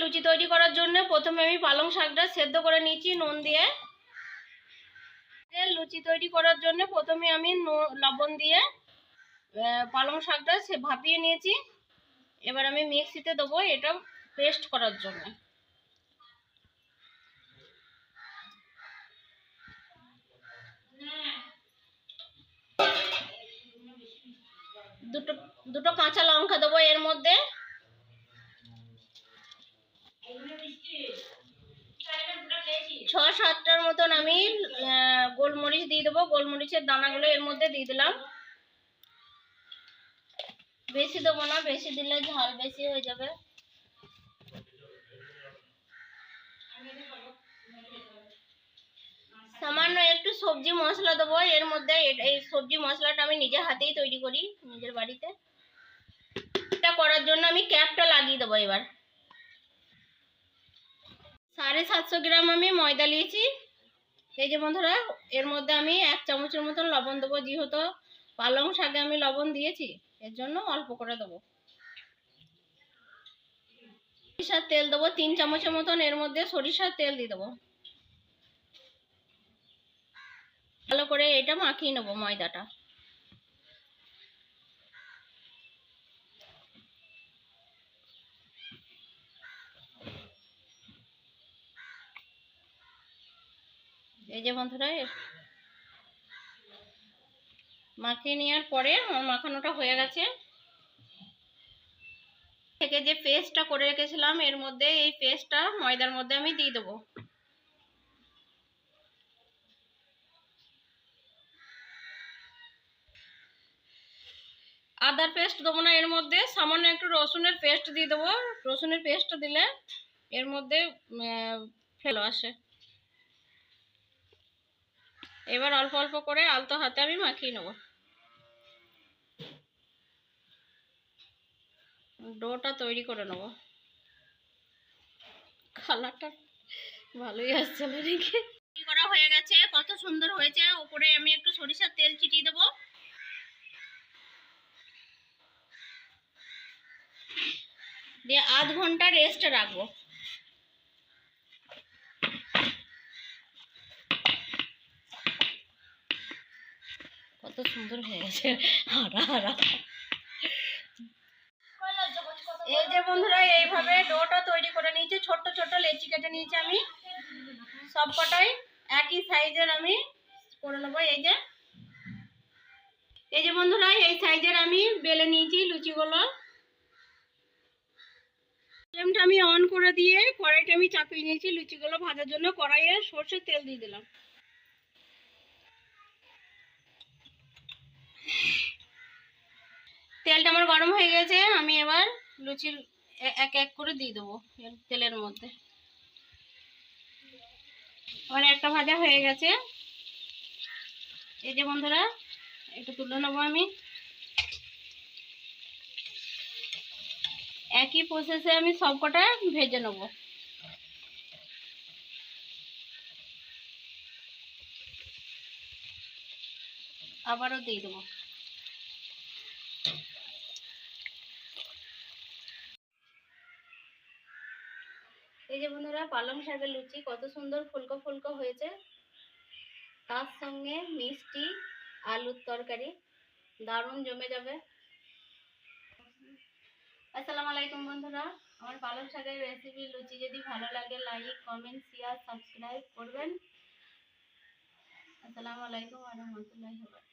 লুচি তৈরি করার জন্য প্রথমে আমি পালং শাকটা সেদ্ধ করে নিয়েছি, নুন দিয়ে। লুচি তৈরি করার জন্য প্রথমে আমি লবণ দিয়ে পালং শাকটা সে, ভাপিয়ে নিয়েছি। এবার আমি মিক্সিতে দেবো এটা পেস্ট করার জন্য। দুটো দুটো কাঁচা লঙ্কা দেবো এর মধ্যে। ছ সাতটার মতন আমি গোলমরিচ দিয়ে দেবো। গোলমরিচের দানাগুলো এর মধ্যে দিয়ে দিলাম। বেশি দেবো না, বেশি দিলে ঝাল বেশি হয়ে যাবে। সামান্য একটু সবজি মশলা দেবো। এর মধ্যে এই সবজি মশলাটা আমি নিজের হাতেই তৈরি করি, নিজের বাড়িতে। এটা করার জন্য আমি ক্যাপটা লাগিয়ে দেবো এবার। সাড়ে সাতশো গ্রাম আমি ময়দা নিয়েছি। এই যে বন্ধুরা, এর মধ্যে আমি এক চামচের মতন লবণ দেবো, যেহেতু পালং শাকে আমি লবণ দিয়েছি, এর জন্য অল্প করে দেবো। সরিষার তেল দেবো, তিন চামচের মতন, এর মধ্যে সরিষার তেল দিয়ে দেবো। ভালো করে এটা মাখিয়ে নেব ময়দাটা। এই যে বন্ধুরা মাখিয়ে নেওয়ার পরে আমার মাখানোটা হয়ে গেছে। থেকে যে পেস্টটা করে রেখেছিলাম, এর মধ্যে এই পেস্টটা ময়দার মধ্যে আমি দিয়ে দেবো। আদার পেস্ট দেবো না, এর মধ্যে সামান্য একটু রসুনের পেস্ট দিয়ে দেবো। রসুনের পেস্টটা দিলে এর মধ্যে ফেলো আসে। এবার অল্প অল্প করে আলতো হাতে আমি মাখিয়ে নেব। ডোটা তৈরি করে নেব। কালারটা ভালোই আসছে নাকি করা হয়ে গেছে, কত সুন্দর হয়েছে। উপরে আমি একটু সরিষার তেল ছিটিয়ে দেবো। দিয়ে আধ ঘণ্টা রেস্ট রাখব। কত সুন্দর হয়ে গেছে। হারা হারা এই যে বন্ধুরা, এইভাবে ডোটা তৈরি করে নিয়েছি, ছোট্ট ছোট্ট লেচি কেটে নিয়েছি আমি। সব কটাই একই সাইজের আমি করে নেব। এই যে এই যে বন্ধুরা, এই সাইজের আমি বেলে নিয়েছি লুচিগুলো। ফ্লেমটা আমি অন করে দিয়ে কড়াইটা আমি চাপিয়ে নিয়েছি লুচিগুলো ভাজার জন্য। কড়াইয়ে সর্ষের তেল দিয়ে দিলাম। তেলটা আমার গরম হয়ে গেছে, আমি এবার লুচির এক এক করে দিয়ে দেবো তেলের মধ্যে। আমার একটা ভাজা হয়ে গেছে। এই যে বন্ধুরা, একটু তুলে নেব আমি। একই প্রসেসে আমি সব কটা ভেজে নেব। আবারও দিয়ে দেবো। এই যে বন্ধুরা, পালং শাকের লুচি কত সুন্দর ফুলকো ফুলকো হয়েছে। তার সঙ্গে মিষ্টি আলুর তরকারি দারুণ জমে যাবে। আসসালামু আলাইকুম বন্ধুরা, আমার পালং শাকের রেসিপি লুচি যদি ভালো লাগে লাইক কমেন্ট শেয়ার সাবস্ক্রাইব করবেন। আসসালামু আলাইকুম রহমতুল্লাহি ওয়া